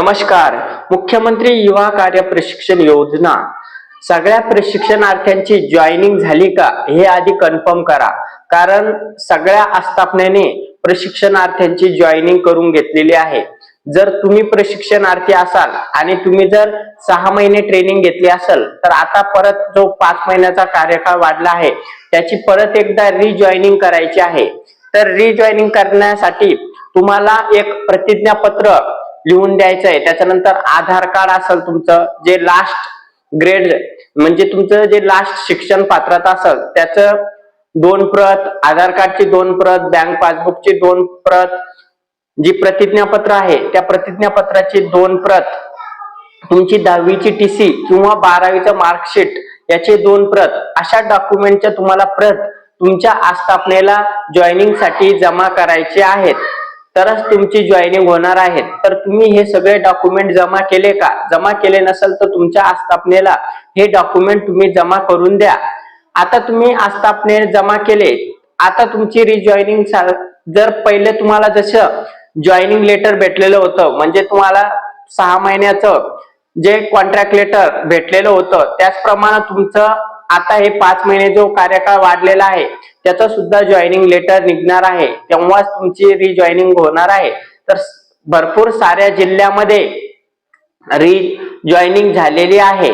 नमस्कार. मुख्यमंत्री युवा कार्य प्रशिक्षण योजना. सगळ्या प्रशिक्षणार्थ्यांची जॉईनिंग झाली का हे आधी कन्फर्म करा. कारण सगळ्या आस्थापनेने प्रशिक्षणार्थ्यांची जॉईनिंग करून घेतलेली आहे. जर तुम्ही प्रशिक्षणार्थी असाल आणि तुम्ही जर सहा महिने ट्रेनिंग घेतली असेल तर आता परत जो पाच महिन्याचा कार्यकाळ वाढला आहे त्याची परत एकदा रिजॉईनिंग करायची आहे. तर रिजॉईनिंग करण्यासाठी तुम्हाला एक प्रतिज्ञापत्र लिहून द्यायचं आहे त्याच्यानंतर आधार कार्ड असेल तुमचं जे लास्ट ग्रेड म्हणजे तुमचं जे लास्ट शिक्षण पात्रता असेल त्याचं दोन प्रत आधार कार्डची दोन प्रत बँक पासबुकची दोन प्रत जी प्रतिज्ञापत्र आहे त्या प्रतिज्ञापत्राची दोन प्रत तुमची दहावीची टी सी किंवा बारावीचं मार्कशीट याचे दोन प्रत अशा डॉक्युमेंटच्या तुम्हाला प्रत तुमच्या आस्थापनेला जॉईनिंगसाठी जमा करायचे आहेत. तरच तुमची जॉईनिंग होणार आहे तर तुम्ही हे सगळे डॉक्युमेंट जमा केले का? जमा केले नसेल तर तुमच्या आस्थापनेला हे डॉक्युमेंट तुम्ही जमा करून द्या. आता तुम्ही आस्थापने जमा केले आता तुमची रिजॉईनिंग जर पहिले तुम्हाला जसं जॉईनिंग लेटर भेटलेलं होतं म्हणजे तुम्हाला सहा महिन्याचं जे कॉन्ट्रॅक्ट लेटर भेटलेलं होतं त्याचप्रमाणे तुमचं आता हे पाच महिने जो कार्यकाळ वाढलेला आहे त्याचं सुद्धा जॉईनिंग लेटर निघणार आहे. तेव्हाच तुमची रिजॉईनिंग होणार आहे. तर भरपूर साऱ्या जिल्ह्यामध्ये री जॉईनिंग झालेली आहे.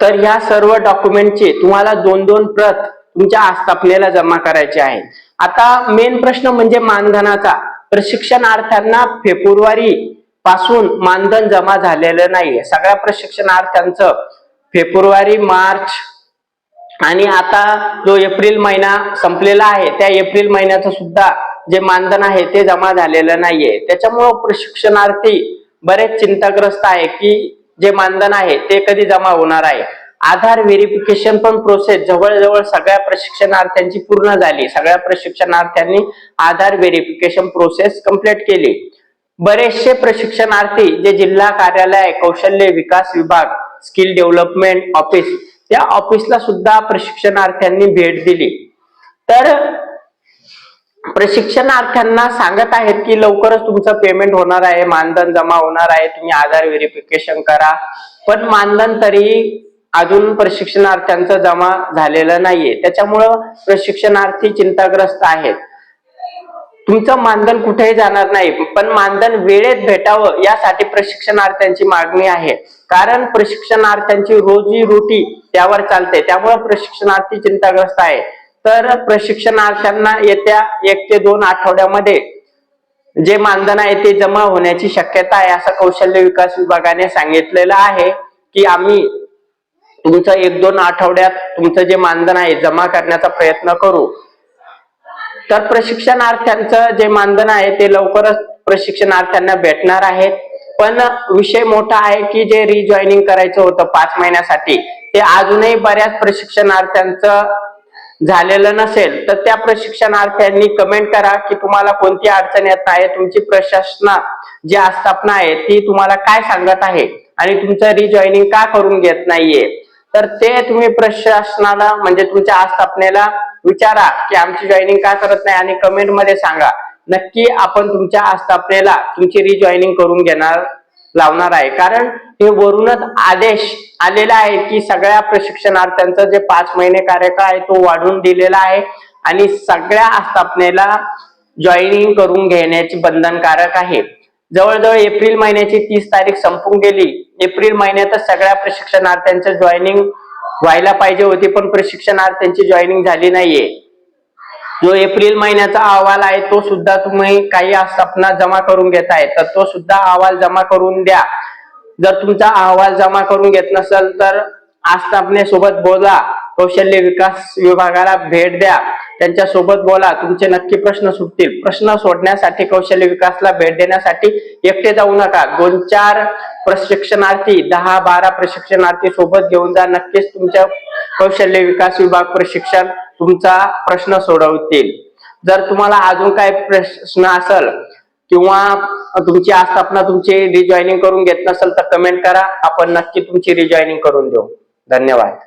तर ह्या सर्व डॉक्युमेंटचे तुम्हाला दोन दोन प्रत तुमच्या आस्थापनेला जमा करायचे आहे. आता मेन प्रश्न म्हणजे मानधनाचा. प्रशिक्षणार्थ्यांना फेब्रुवारी पासून मानधन जमा झालेलं नाही सगळ्या प्रशिक्षणार्थ्यांचं फेब्रुवारी मार्च आणि आता जो एप्रिल महिना संपलेला आहे त्या एप्रिल महिन्याचं सुद्धा जे मानधन आहे ते जमा झालेलं नाहीये. त्याच्यामुळं प्रशिक्षणार्थी बरेच चिंताग्रस्त आहे की जे मानधन आहे ते कधी जमा होणार आहे. आधार व्हेरिफिकेशन पण प्रोसेस जवळजवळ सगळ्या प्रशिक्षणार्थ्यांची पूर्ण झाली. सगळ्या प्रशिक्षणार्थ्यांनी आधार व्हेरिफिकेशन प्रोसेस कंप्लीट केली. बरेचसे प्रशिक्षणार्थी जे जिल्हा कार्यालय कौशल्य विकास विभाग स्किल डेव्हलपमेंट ऑफिस त्या ऑफिसला सुद्धा प्रशिक्षणार्थ्यांनी भेट दिली. तर प्रशिक्षणार्थ्यांना सांगत आहेत की लवकरच तुमचं पेमेंट होणार आहे मानधन जमा होणार आहे तुम्ही आधार व्हेरिफिकेशन करा. पण मानधन तरी अजून प्रशिक्षणार्थ्यांचं जमा झालेलं नाहीये. त्याच्यामुळं प्रशिक्षणार्थी चिंताग्रस्त आहेत. तुमचं मानधन कुठेही जाणार नाही पण मानधन वेळेत भेटावं यासाठी प्रशिक्षणार्थ्यांची मागणी आहे. कारण प्रशिक्षणार्थ्यांची रोजी रोटी त्यावर चालते. त्यामुळे प्रशिक्षणार्थी चिंताग्रस्त आहे. तर प्रशिक्षणार्थ्यांना येत्या एक ते दोन आठवड्यामध्ये जे मानधन आहे ते जमा होण्याची शक्यता आहे असं कौशल्य विकास विभागाने सांगितलेलं आहे की आम्ही तुमचं एक दोन आठवड्यात तुमचं जे मानधन आहे जमा करण्याचा प्रयत्न करू. तर प्रशिक्षणार्थ्यांचं जे मानधन आहे ते लवकरच प्रशिक्षणार्थ्यांना भेटणार आहे. पण विषय मोठा आहे की जे रिजॉईनिंग करायचं होतं पाच महिन्यासाठी ते अजूनही बऱ्याच प्रशिक्षणार्थ्यांचं झालेलं नसेल तर त्या प्रशिक्षणार्थ्यांनी कमेंट करा की तुम्हाला कोणती अडचण येत आहे तुमची प्रशासना जी आस्थापना आहे ती तुम्हाला काय सांगत आहे आणि तुमचं रिजॉईनिंग का करून घेत नाहीये. तर ते तुम्ही प्रशासनाला म्हणजे तुमच्या आस्थापनेला विचारा की आमची जॉईनिंग का करत नाही आणि कमेंटमध्ये सांगा. नक्की आपण तुमच्या आस्थापनेला तुमची रिजॉईनिंग करून घेणार लावणार आहे. कारण हे वरूनच आदेश आलेला आहे की सगळ्या प्रशिक्षणार्थ्यांचा जे पाच महिने कार्यकाळ आहे तो वाढवून दिलेला आहे आणि सगळ्या आस्थापनेला जॉईनिंग करून घेण्याची बंधनकारक आहे. जवळजवळ एप्रिल महिन्याची तीस तारीख संपून गेली. एप्रिल महिन्यातच सगळ्या प्रशिक्षणार्थ्यांचं जॉईनिंग व्हायला पाहिजे होती पण प्रशिक्षणार्थ्यांची जॉईनिंग झाली नाहीये. जो एप्रिल महिन्याचा अहवाल आहे तो सुद्धा तुम्ही काही आस्थापना जमा करून घेताय तर तो सुद्धा अहवाल जमा करून द्या. जर तुमचा अहवाल जमा करून घेत नसेल तर आस्थापने सोबत बोला. कौशल्य विकास विभागाला भेट द्या. त्यांच्यासोबत बोला. तुमचे नक्की प्रश्न सुटतील. प्रश्न सोडण्यासाठी कौशल्य विकासला भेट देण्यासाठी एकटे जाऊ नका. दोन चार प्रशिक्षणार्थी दहा बारा प्रशिक्षणार्थी सोबत घेऊन जा. नक्कीच तुमच्या कौशल्य विकास विभाग प्रशिक्षण तुमचा प्रश्न सोडवतील. जर तुम्हाला अजून काही प्रश्न असेल किंवा तुमची आस्थापना तुमची रिजॉईनिंग करून घेत नसेल तर कमेंट करा. आपण नक्की तुमची रिजॉईनिंग करून देऊ. धन्यवाद.